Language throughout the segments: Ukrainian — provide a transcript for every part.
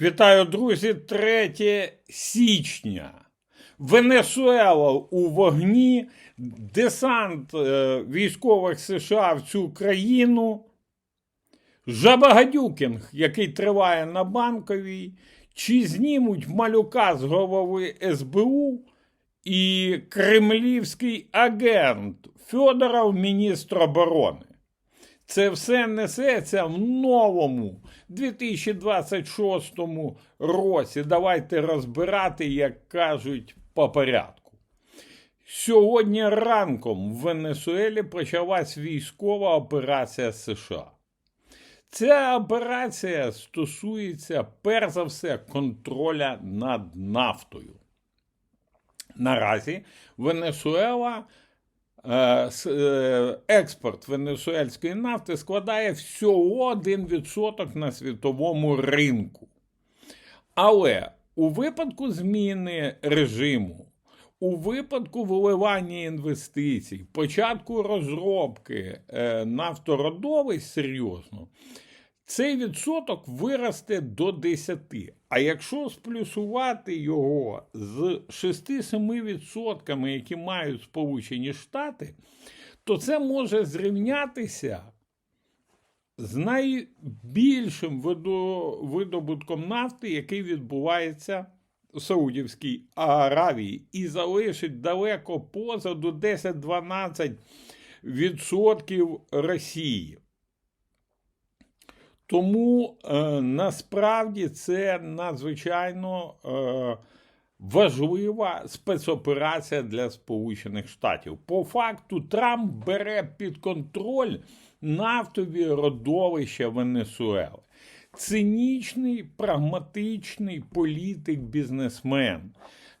Вітаю, друзі, 3 січня. Венесуела у вогні, десант е, військових США в цю країну, Жабагадюкінг, який триває на банковій, чи знімуть малюка з голови СБУ і кремлівський агент Федоров, міністр оборони. Це все несеться в новому 2026 році. Давайте розбирати, як кажуть, по порядку. Сьогодні ранком в Венесуелі почалась військова операція США. Ця операція стосується перш за все контроля над нафтою. Наразі Венесуела експорт венесуельської нафти складає всього 1% на світовому ринку. Але у випадку зміни режиму, у випадку вливання інвестицій, початку розробки е, нафтородовищ серйозно, цей відсоток виросте до 10. А якщо сплюсувати його з 6-7%, які мають Сполучені Штати, то це може зрівнятися з найбільшим видобутком нафти, який відбувається в Саудівській Аравії, і залишить далеко позаду 10-12% Росії. Тому е, насправді це надзвичайно е, важлива спецоперація для Сполучених Штатів. По факту, Трамп бере під контроль нафтові родовища Венесуели. Цинічний, прагматичний політик, бізнесмен.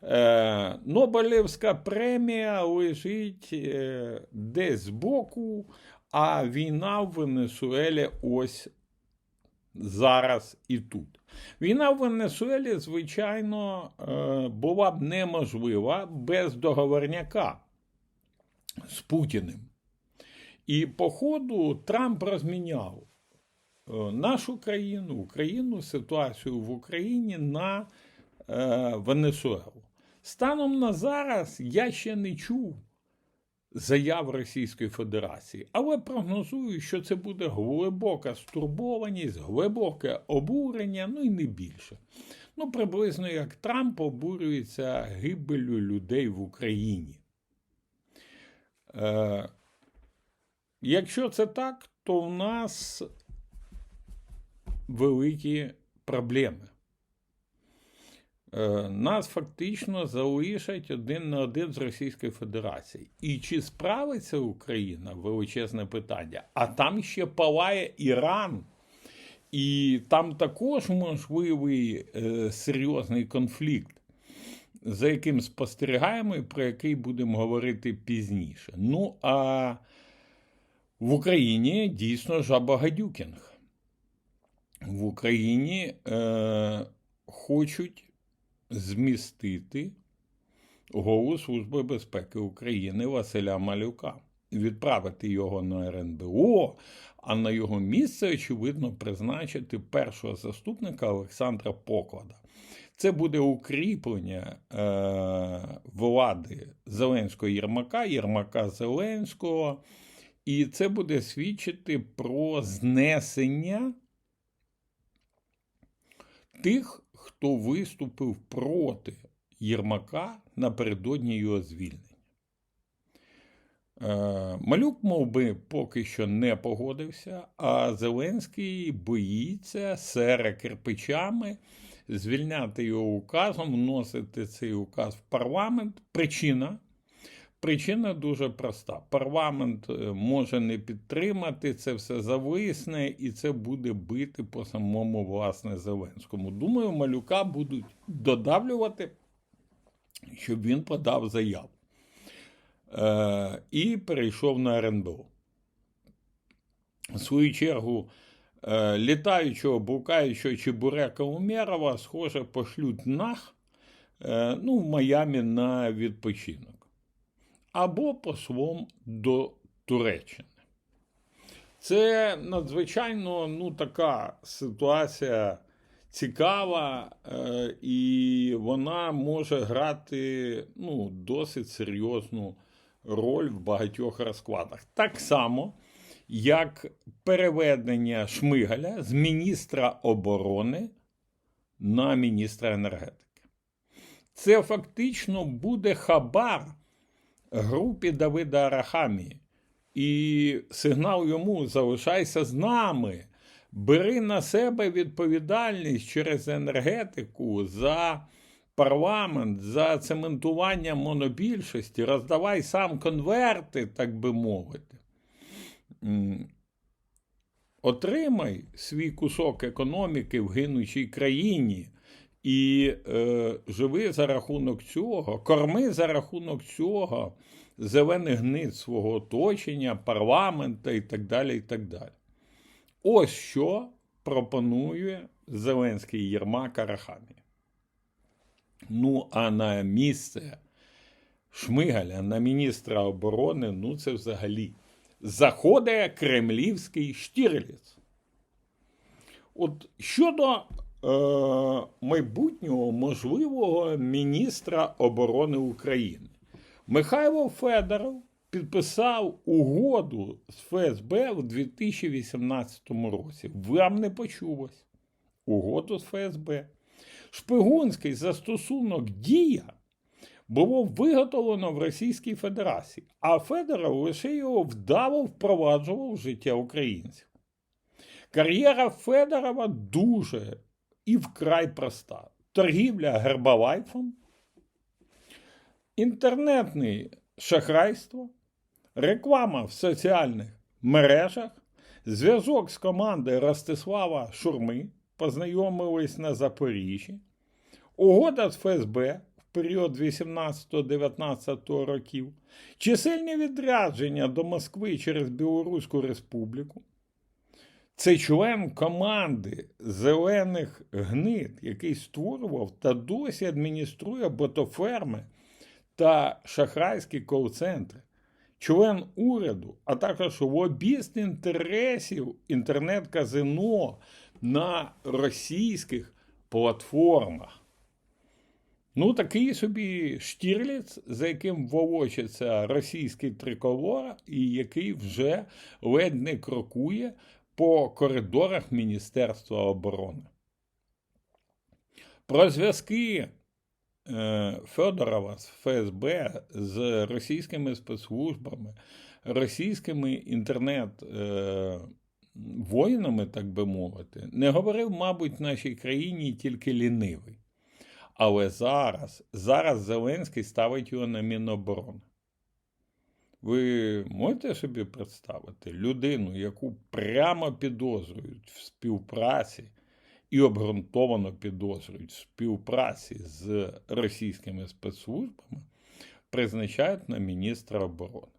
Е, Нобелівська премія лежить е, десь збоку, а війна в Венесуелі ось зараз і тут. Війна в Венесуелі, звичайно, е, була б неможлива без договорняка з Путіним. І, по ходу, Трамп розміняв е, нашу країну, Україну, ситуацію в Україні на е, Венесуелу. Станом на зараз я ще не чув заяв Російської Федерації, але прогнозую, що це буде глибока стурбованість, глибоке обурення, ну і не більше. Ну, приблизно як Трамп обурюється гибелю людей в Україні. Е, якщо це так, то в нас великі проблеми. Е, Нас фактично залишать один на один з Російською Федерацією. І чи справиться Україна величезне питання? А там ще палає Іран, і там також можливий е, серйозний конфлікт, за яким спостерігаємо і про який будемо говорити пізніше. Ну а в Україні дійсно жабагадюкінг. В Україні е, хочуть змістити голову Служби безпеки України Василя Малюка, відправити його на РНБО, а на його місце, очевидно, призначити першого заступника Олександра Поклада. Це буде укріплення е, влади Зеленського Єрмака, Єрмака Зеленського, і це буде свідчити про знесення тих, хто виступив проти Єрмака напередодні його звільнення. Е, Малюк, мов би, поки що не погодився, а Зеленський боїться сере кирпичами звільняти його указом, вносити цей указ в парламент. Причина. Причина дуже проста. Парламент е, може не підтримати, це все зависне, і це буде бити по самому власне Зеленському. Думаю, малюка будуть додавлювати, щоб він подав заяву. Е, і перейшов на РНБО. В свою чергу, е, літаючого, букаючого Чебурека Умєрова, схоже, пошлють нах е, ну, в Майамі на відпочинок або послом до Туреччини. Це надзвичайно ну, така ситуація цікава, е, і вона може грати ну, досить серйозну роль в багатьох розкладах. Так само, як переведення Шмигаля з міністра оборони на міністра енергетики. Це фактично буде хабар групі Давида Арахамії. І сигнал йому залишайся з нами. Бери на себе відповідальність через енергетику за парламент, за цементування монобільшості, роздавай сам конверти, так би мовити. Отримай свій кусок економіки в гинучій країні і е, живи за рахунок цього, корми за рахунок цього зелених гнид свого оточення, парламента і так далі. і так далі. Ось що пропонує Зеленський Єрмак Арахамія. Ну, а на місце Шмигаля, на міністра оборони, ну це взагалі заходить кремлівський Штірліц. От щодо майбутнього можливого міністра оборони України, Михайло Федоров підписав угоду з ФСБ у 2018 році. Вам не почулось. Угоду з ФСБ. Шпигунський застосунок Дія було виготовлено в Російській Федерації, а Федоров лише його вдало впроваджував в життя українців. Кар'єра Федорова дуже і вкрай проста. Торгівля гербалайфом, інтернетне шахрайство, реклама в соціальних мережах, зв'язок з командою Ростислава Шурми, познайомились на Запоріжжі, угода з ФСБ в період 18-19 років, чисельні відрядження до Москви через Білоруську Республіку. Це член команди зелених гнид, який створював та досі адмініструє ботоферми та шахрайські кол-центри, член уряду, а також лобіст інтересів інтернет-казино на російських платформах. Ну, такий собі штірліц, за яким волочиться російський триколор, і який вже ледь не крокує по коридорах Міністерства оборони. Про зв'язки е, Федорова з ФСБ з російськими спецслужбами, російськими інтернет е, так би мовити, не говорив, мабуть, в нашій країні тільки лінивий. Але зараз, зараз Зеленський ставить його на Міноборони. Ви можете собі представити людину, яку прямо підозрюють в співпраці і обґрунтовано підозрюють в співпраці з російськими спецслужбами, призначають на міністра оборони.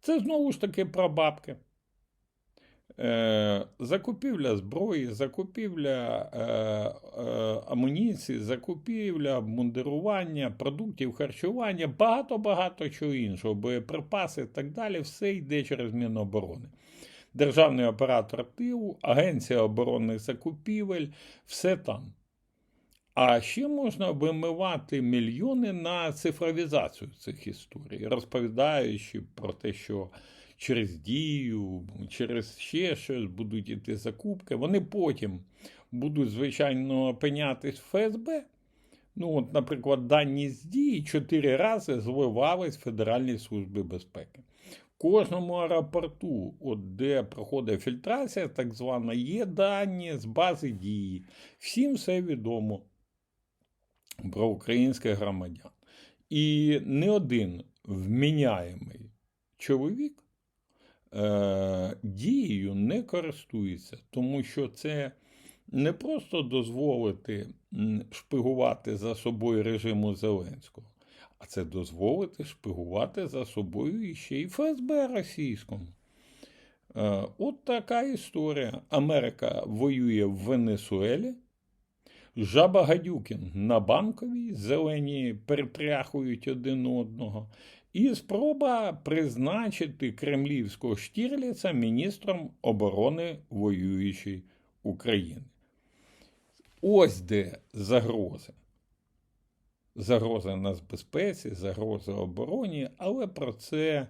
Це знову ж таки про бабки. Е, закупівля зброї, закупівля е, е, амуніції, закупівля обмундирування, продуктів харчування, багато-багато чого іншого, боєприпаси і так далі, все йде через Міноборони. Державний оператор ТИУ, Агенція оборонних закупівель, все там. А ще можна вимивати мільйони на цифровізацію цих історій, розповідаючи про те, що через дію, через ще щось будуть іти закупки. Вони потім будуть, звичайно, опинятись в ФСБ. Ну, от, наприклад, дані з дії чотири рази зливались в Федеральній службі безпеки. В кожному аеропорту, от де проходить фільтрація, так звана, є дані з бази дії. Всім все відомо про українських громадян. І не один вміняємий чоловік е, дією не користується, тому що це не просто дозволити шпигувати за собою режиму Зеленського, а це дозволити шпигувати за собою і ФСБ російському. Е, от така історія. Америка воює в Венесуелі. Жаба Гадюкін на банковій, зелені перепряхують один одного, і спроба призначити кремлівського Штірліца міністром оборони воюючої України. Ось де загрози. Загроза нацбезпеці, загроза обороні, але про це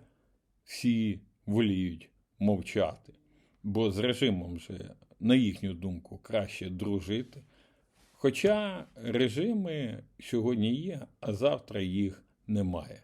всі воліють мовчати. Бо з режимом же, на їхню думку, краще дружити. Хоча режими сьогодні є, а завтра їх немає.